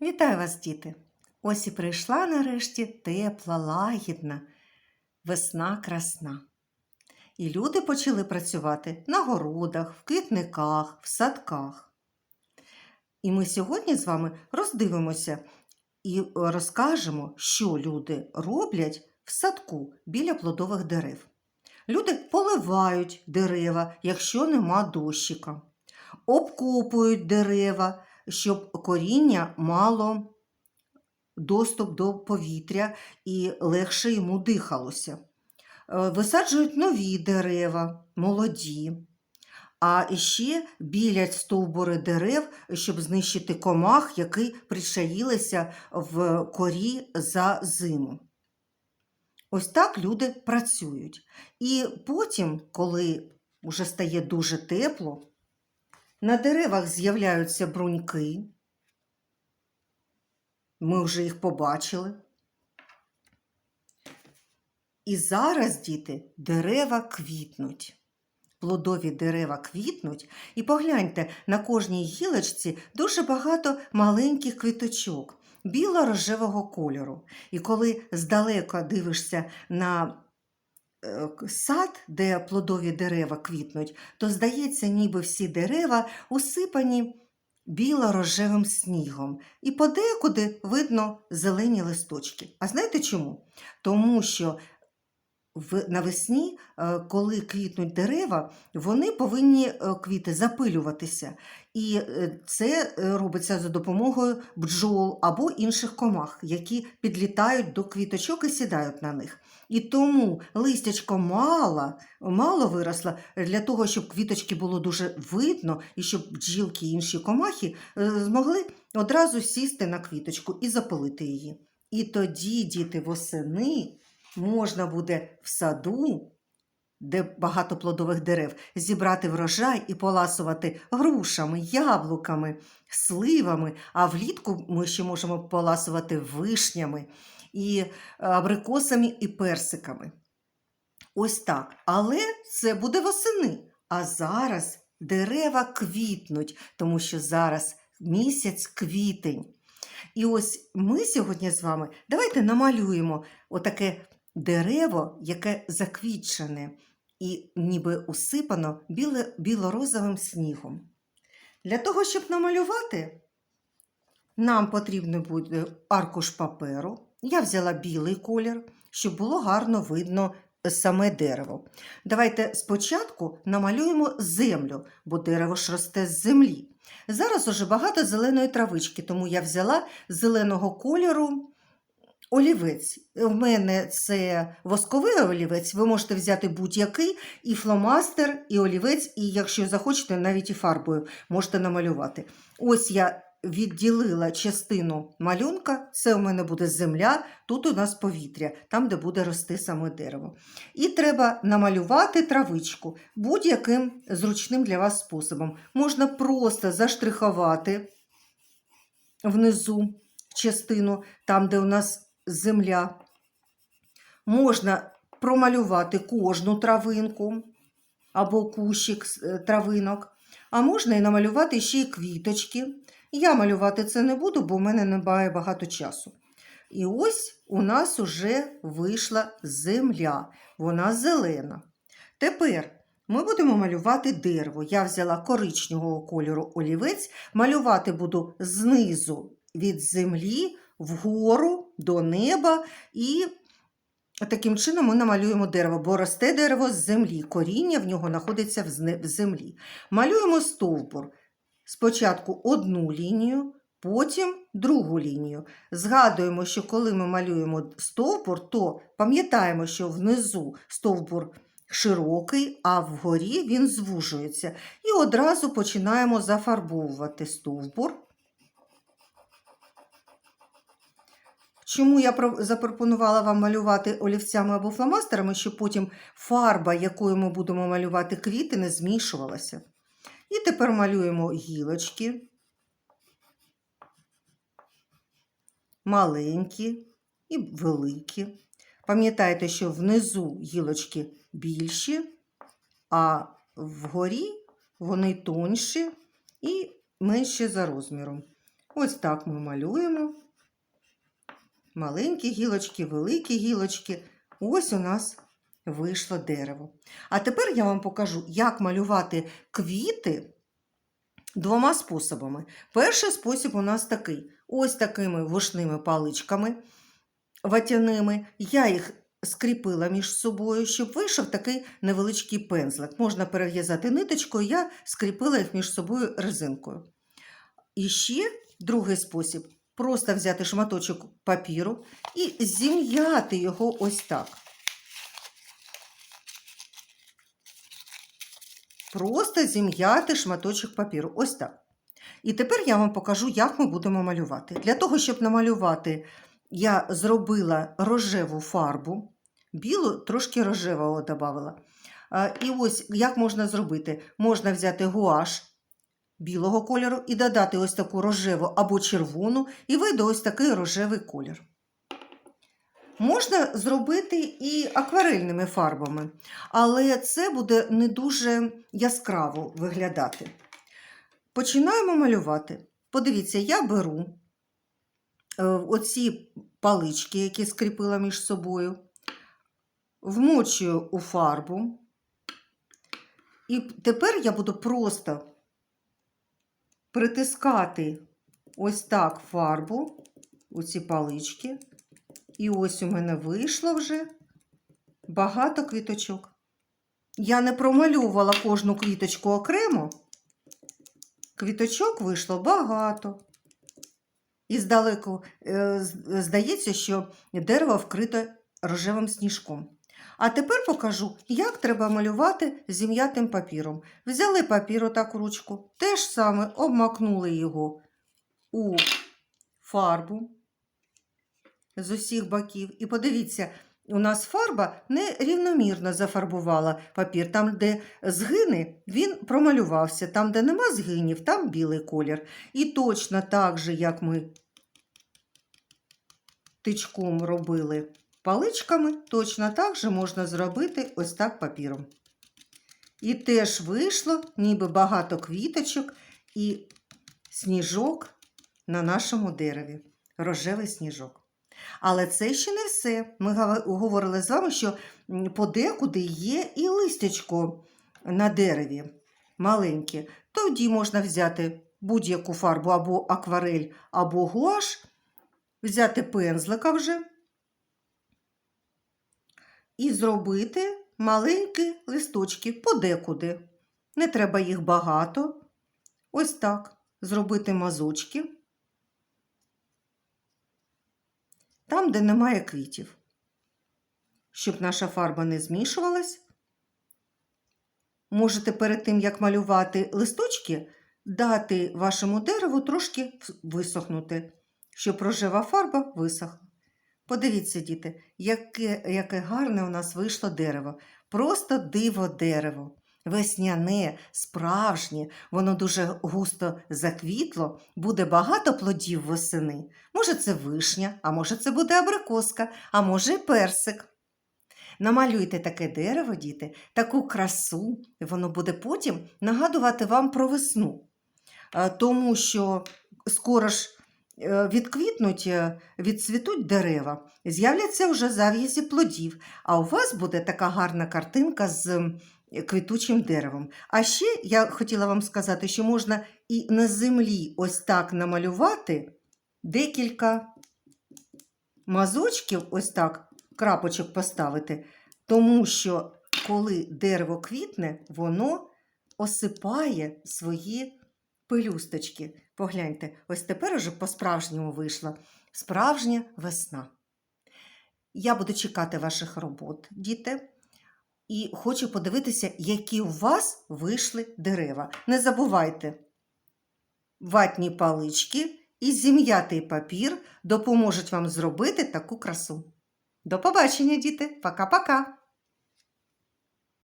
Вітаю вас, діти! Ось і прийшла нарешті тепла, лагідна, весна красна. І люди почали працювати на городах, в квітниках, в садках. І ми сьогодні з вами роздивимося і розкажемо, що люди роблять в садку біля плодових дерев. Люди поливають дерева, якщо нема дощика, обкопують дерева, щоб коріння мало доступ до повітря і легше йому дихалося. Е, Висаджують нові дерева, молоді, а ще білять стовбури дерев, щоб знищити комах, які причаїлися в корі за зиму. Ось так люди працюють. І потім, коли вже стає дуже тепло, на деревах з'являються бруньки. Ми вже їх побачили. І зараз, діти, дерева квітнуть. Плодові дерева квітнуть, і погляньте, на кожній гілочці дуже багато маленьких квіточок біло-рожевого кольору. І коли здалека дивишся на сад, де плодові дерева квітнуть, то здається, ніби всі дерева усипані біло-рожевим снігом, і подекуди видно зелені листочки. А знаєте чому? Тому що навесні, е, коли квітнуть дерева, вони повинні е, квіти запилюватися. І е, це робиться за допомогою бджол або інших комах, які підлітають до квіточок і сідають на них. І тому листячко мало, мало виросло для того, щоб квіточки було дуже видно, і щоб бджілки і інші комахи змогли одразу сісти на квіточку і запилити її. І тоді, діти, восени можна буде в саду, де багато плодових дерев, зібрати врожай і поласувати грушами, яблуками, сливами, а влітку ми ще можемо поласувати вишнями і е, абрикосами і персиками. Ось так. Але це буде восени. А зараз дерева квітнуть, тому що зараз місяць квітень. І ось ми сьогодні з вами давайте намалюємо отаке дерево, яке заквітчене і ніби усипано білорозовим снігом. Для того, щоб намалювати, нам потрібно буде аркуш паперу. Я взяла білий колір, щоб було гарно видно саме дерево. Давайте спочатку намалюємо землю, бо дерево ж росте з землі. Зараз уже багато зеленої травички, тому я взяла зеленого кольору олівець. В мене це восковий олівець, ви можете взяти будь-який, і фломастер, і олівець, і якщо захочете, навіть і фарбою можете намалювати. Ось я відділила частину малюнка, це у мене буде земля, тут у нас повітря, там, де буде рости саме дерево. І треба намалювати травичку будь-яким зручним для вас способом. Можна просто заштрихувати внизу частину, там, де у нас земля. Можна промалювати кожну травинку або кущик е, травинок, а можна і намалювати ще й квіточки. Я малювати це не буду, бо в мене немає багато часу. І ось у нас уже вийшла земля, вона зелена. Тепер ми будемо малювати дерево. Я взяла коричневого кольору олівець, малювати буду знизу від землі вгору до неба і таким чином ми намалюємо дерево, бо росте дерево з землі, коріння в нього знаходиться в землі. Малюємо стовбур. Спочатку одну лінію, потім другу лінію. Згадуємо, що коли ми малюємо стовбур, то пам'ятаємо, що внизу стовбур широкий, а вгорі він звужується. І одразу починаємо зафарбовувати стовбур. Чому я запропонувала вам малювати олівцями або фломастерами, щоб потім фарба, якою ми будемо малювати квіти, не змішувалася. І тепер малюємо гілочки. Маленькі і великі. Пам'ятайте, що внизу гілочки більші, а вгорі вони тонші і менші за розміром. Ось так ми малюємо. Маленькі гілочки, великі гілочки. Ось у нас вийшло дерево. А тепер я вам покажу, як малювати квіти двома способами. Перший спосіб у нас такий: ось такими вушними паличками ватяними. Я їх скріпила між собою, щоб вийшов такий невеличкий пензлик. Можна перев'язати ниточкою, я скріпила їх між собою резинкою. І ще другий спосіб просто взяти шматочок папіру і зім'яти його ось так. Просто зім'яти шматочок папіру. Ось так. І тепер я вам покажу, як ми будемо малювати. Для того, щоб намалювати, я зробила рожеву фарбу, білу трошки рожевого додавала. І ось як можна зробити? Можна взяти гуаш білого кольору і додати ось таку рожеву або червону, і вийде ось такий рожевий колір. Можна зробити і акварельними фарбами, але це буде не дуже яскраво виглядати. Починаємо малювати. Подивіться, я беру е, оці палички, які скріпила між собою, вмочую у фарбу. І тепер я буду просто притискати ось так фарбу, у ці палички. І ось у мене вийшло вже багато квіточок. Я не промалювала кожну квіточку окремо. Квіточок вийшло багато. І здалеку е, здається, що дерево вкрите рожевим сніжком. А тепер покажу, як треба малювати зім'ятим папіром. Взяли папір отак ручку, теж саме обмакнули його у фарбу з усіх боків. І подивіться, у нас фарба не рівномірно зафарбувала папір. Там, де згини, він промалювався. Там, де нема згинів, там білий колір. І точно так же, як ми тичком робили паличками, точно так же можна зробити ось так папіром. І теж вийшло, ніби багато квіточок і сніжок на нашому дереві. Рожевий сніжок. Але це ще не все. Ми говорили з вами, що подекуди є і листячко на дереві маленьке. Тоді можна взяти будь-яку фарбу або акварель, або гуаш, взяти пензлика вже і зробити маленькі листочки подекуди. Не треба їх багато. Ось так. Зробити мазочки. Там, де немає квітів. Щоб наша фарба не змішувалась, можете перед тим, як малювати листочки, дати вашому дереву трошки висохнути, щоб рожева фарба висохла. Подивіться, діти, яке яке гарне у нас вийшло дерево. Просто диво дерево. Весняне, справжнє, воно дуже густо заквітло, буде багато плодів восени. Може, це вишня, а може, це буде абрикоска, а може, і персик. Намалюйте таке дерево, діти, таку красу, і воно буде потім нагадувати вам про весну. Тому що скоро ж Е, відквітнуть, е, відцвітуть дерева, з'являться вже зав'язі плодів, а у вас буде така гарна картинка з квітучим деревом. А ще я хотіла вам сказати, що можна і на землі ось так намалювати декілька мазочків, ось так, крапочок поставити, тому що коли дерево квітне, воно осипає свої пелюсточки. Погляньте, ось тепер уже по-справжньому вийшла справжня весна. Я буду чекати ваших робот, діти, і хочу подивитися, які у вас вийшли дерева. Не забувайте, ватні палички і зім'ятий папір допоможуть вам зробити таку красу. До побачення, діти! Пока-пока!